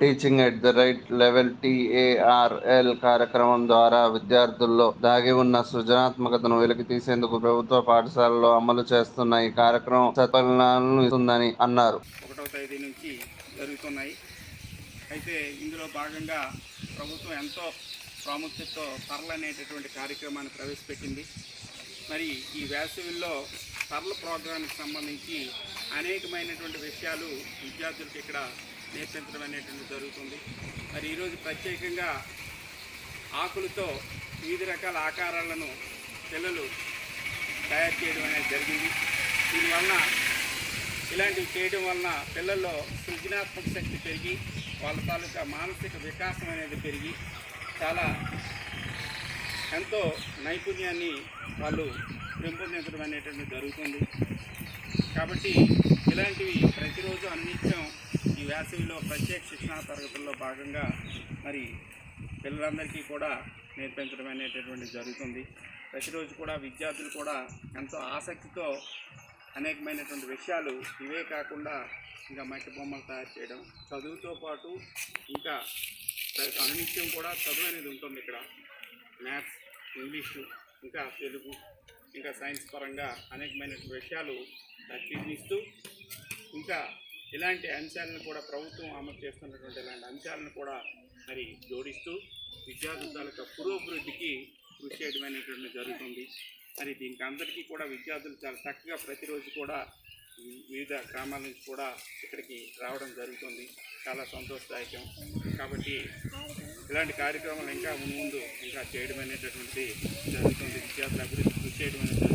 Teaching at the right level TaRL కార్యక్రమం ద్వారా విద్యార్థుల్లో దాగి ఉన్న సృజనాత్మకతను వెలికి తీసేందుకు ప్రభుత్వ పాఠశాలలో అమలు చేస్తున్న ఈ కార్యక్రమం సత్ఫలితాలను ఇస్తుందని అన్నారు. ఒకటవ తేదీ నుంచి జరుగుతున్నాయి. అయితే ఇందులో భాగంగా ప్రభుత్వం ఎంతో ప్రాముఖ్యతతో సరళ అనేటటువంటి కార్యక్రమాన్ని ప్రవేశపెట్టింది. మరి ఈ వేసవిలో తరల ప్రోగ్రాంకి సంబంధించి అనేకమైనటువంటి విషయాలు విద్యార్థులకు ఇక్కడ నేర్పించడం అనేటువంటి జరుగుతుంది. మరి ఈరోజు ప్రత్యేకంగా ఆకులతో వివిధ రకాల ఆకారాలను పిల్లలు తయారు చేయడం అనేది జరిగింది. దీనివలన ఇలాంటివి చేయడం వలన పిల్లల్లో సృజనాత్మక శక్తి పెరిగి వాళ్ళ తాలూకా మానసిక వికాసం అనేది పెరిగి చాలా ఎంతో నైపుణ్యాన్ని వాళ్ళు పెంపొందించడం అనేటువంటి జరుగుతుంది. కాబట్టి ఇలాంటివి ప్రతిరోజు అన్నిత్యం ఈ వేసవిలో ప్రత్యేక శిక్షణా తరగతుల్లో భాగంగా మరి పిల్లలందరికీ కూడా నేర్పించడం అనేటటువంటి జరుగుతుంది. ప్రతిరోజు కూడా విద్యార్థులు కూడా ఎంతో ఆసక్తితో అనేకమైనటువంటి విషయాలు ఇవే కాకుండా ఇంకా మట్టి బొమ్మలు తయారు చేయడం చదువుతో పాటు ఇంకా అనునిత్యం కూడా చదువు అనేది ఉంటుంది ఇక్కడ. మ్యాథ్స్ ఇంగ్లీషు ఇంకా తెలుగు ఇంకా సైన్స్ పరంగా అనేకమైనటువంటి విషయాలు ప్రతినిస్తూ ఇంకా ఇలాంటి అంశాలను కూడా ప్రభుత్వం అమలు చేస్తున్నటువంటి ఇలాంటి అంశాలను కూడా మరి జోడిస్తూ విద్యార్థుల యొక్క పురోభివృద్ధికి కృషి చేయడమైనటువంటి జరుగుతుంది. మరి దీనికి అందరికీ కూడా విద్యార్థులు చాలా చక్కగా ప్రతిరోజు కూడా వివిధ గ్రామాల నుంచి కూడా ఇక్కడికి రావడం జరుగుతుంది. చాలా సంతోషదాయకం. కాబట్టి ఇలాంటి కార్యక్రమాలు ఇంకా ముందు ఇంకా చేయడం అనేటటువంటి జరుగుతుంది. విద్యార్థుల అభివృద్ధి కృషి చేయడం అనేది